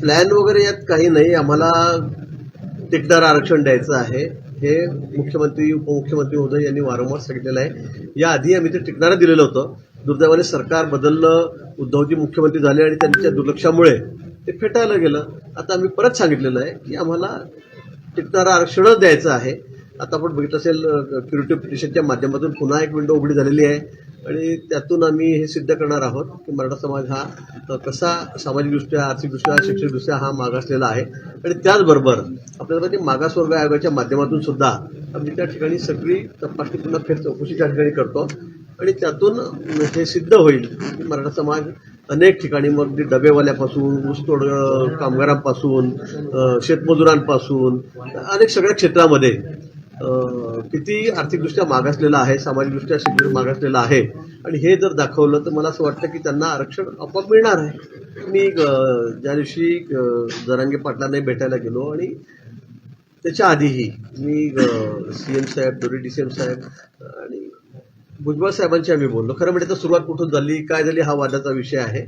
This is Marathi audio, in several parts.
प्लॅन वगैरे यात काही नाही. आम्हाला टिकणारं आरक्षण द्यायचं आहे. हे मुख्यमंत्री उपमुख्यमंत्री महोदय यांनी वारंवार सांगितलेलं आहे. याआधी आम्ही ते टिकणारं दिलेलं होतं. दुर्दैवाने सरकार बदललं उद्धवजी मुख्यमंत्री झाले आणि त्यांच्या दुर्लक्षामुळे ते फेटायला गेलं. आता आम्ही परत सांगितलेलं आहे की आम्हाला टिकणारं आरक्षणच द्यायचं आहे. आता आपण बघितलं असेल क्युरेटिव्ह पिटिशनच्या माध्यमातून पुन्हा एक विंडो उघडी झालेली आहे. आणि त्यातून आम्ही हे सिद्ध करणार आहोत की मराठा समाज हा कसा सामाजिकदृष्ट्या आर्थिकदृष्ट्या शैक्षणिकदृष्ट्या हा मागासलेला आहे. आणि त्याचबरोबर आपल्याला ते मागासवर्ग आयोगाच्या माध्यमातून सुद्धा आम्ही त्या ठिकाणी सगळी तपासणी पुन्हा फेर चौकशी त्या ठिकाणी करतो. आणि त्यातून हे सिद्ध होईल की मराठा समाज अनेक ठिकाणी मग ते डबेवाल्यापासून ऊसतोड कामगारांपासून शेतमजुरांपासून अनेक सगळ्या क्षेत्रामध्ये किती आर्थिकदृष्ट्या मागासलेला आहे सामाजिकदृष्ट्या शिक्षण मागासलेला आहे आणि हे जर दाखवलं तर मला असं वाटतं की त्यांना आरक्षण आपोआप मिळणार आहे. मी ज्या दिवशी जरांगे पाटलांना भेटायला गेलो आणि त्याच्या आधीही मी सी एम साहेब दोरी डी सी एम साहेब आणि भुजबळ साहेबांशी आम्ही बोललो. खरं म्हणजे तर सुरुवात कुठून झाली काय झाली हा वादाचा विषय आहे.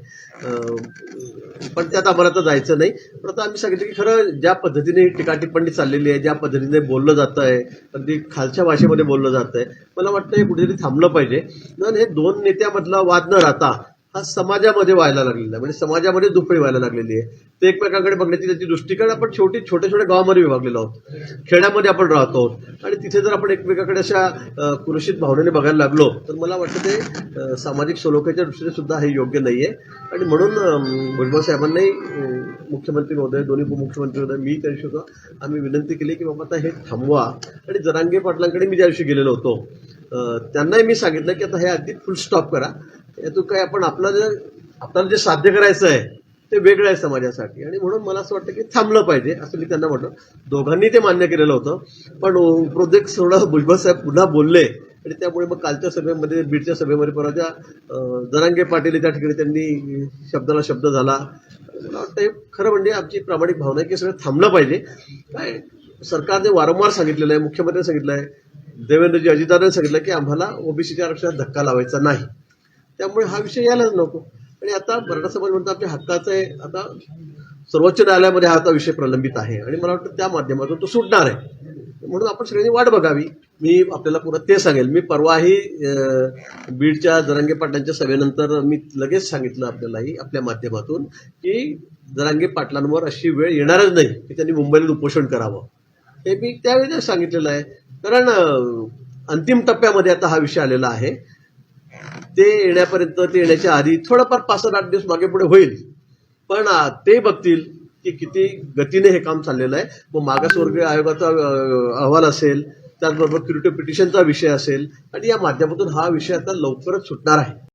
पण त्यात आम्हाला तर जायचं नाही. पण आता आम्ही सांगितलं की खरं ज्या पद्धतीने ही चाललेली आहे ज्या पद्धतीने बोललं जातं आहे अगदी खालच्या भाषेमध्ये बोललं जातं आहे मला वाटतं हे कुठेतरी थांबलं पाहिजे. आणि हे दोन नेत्यामधला वाद न राहता हा समाजामध्ये व्हायला लागलेला आहे. म्हणजे समाजामध्ये दुफळी व्हायला लागलेली आहे. ते एकमेकांकडे बघण्याची त्याची दृष्टिकोन आपण छोटी छोट्या छोट्या गावामध्ये विभागलेलो आहोत. खेड्यामध्ये आपण राहतो आणि तिथे जर आपण एकमेकाकडे अशा कुरुषित भावनेने बघायला लागलो तर मला वाटतं ते सामाजिक सलोख्याच्या दृष्टीने सुद्धा हे योग्य नाही आहे आणि म्हणून भुजबळ साहेबांनाही मुख्यमंत्री महोदय दोन्ही उपमुख्यमंत्री महोदय मी त्या दिवशी होतो आम्ही विनंती केली की बाबा आता हे थांबवा. आणि जरांगे पाटलांकडे मी ज्या दिवशी गेलेलो होतो त्यांनाही मी सांगितलं की आता हे अगदी फुल स्टॉप करा. यातून काय आपण आपलं जर आपल्याला जे साध्य करायचं आहे ते वेगळं आहे समाजासाठी. आणि म्हणून मला असं वाटतं की थांबलं पाहिजे असं मी त्यांना म्हटलं. दोघांनी ते मान्य केलेलं होतं. पण प्रोजेक्ट सोडा भुजबळ साहेब पुन्हा बोलले. आणि त्यामुळे मग कालच्या सभेमध्ये बीडच्या सभेमध्ये परवाच्या अं, जरांगे पाटील त्या ठिकाणी त्यांनी शब्दाला शब्द झाला. मला वाटतं हे खरं म्हणजे आमची प्रामाणिक भावना आहे की सगळं थांबलं पाहिजे. काय सरकारने वारंवार सांगितलेलं आहे मुख्यमंत्र्यांनी सांगितलं आहे. देवेंद्रजी अजितदारांनी सांगितलं की आम्हाला ओबीसीच्या आरक्षणात धक्का लावायचा नाही. त्यामुळे हा विषय यायलाच नको. आणि आता मराठा समाज म्हणतो आपल्या हक्काचं आहे. आता सर्वोच्च न्यायालयामध्ये हा आता विषय प्रलंबित आहे. आणि मला वाटतं त्या माध्यमातून तो सुटणार आहे. म्हणून आपण सगळ्यांनी वाट बघावी. मी आपल्याला पुन्हा ते सांगेल. मी परवाही बीडच्या जरांगे पाटलांच्या सभेनंतर मी लगेच सांगितलं आपल्यालाही आपल्या माध्यमातून की जरांगे पाटलांवर अशी वेळ येणारच नाही की त्यांनी मुंबईला उपोषण करावं. हे मी त्यावेळेला सांगितलेलं आहे. कारण अंतिम टप्प्यामध्ये आता हा विषय आलेला आहे. ते येण्यापर्यंत ते येण्याच्या आधी थोडंफार पाच सात आठ दिवस मागे पुढे होईल. पण ते बघतील की किती गतीने हे काम चाललेलं आहे. मग मागासवर्गीय आयोगाचा अहवाल असेल त्याचबरोबर क्युरेटिव्ह पिटिशनचा विषय असेल आणि या माध्यमातून हा विषय आता लवकरच सुटणार आहे.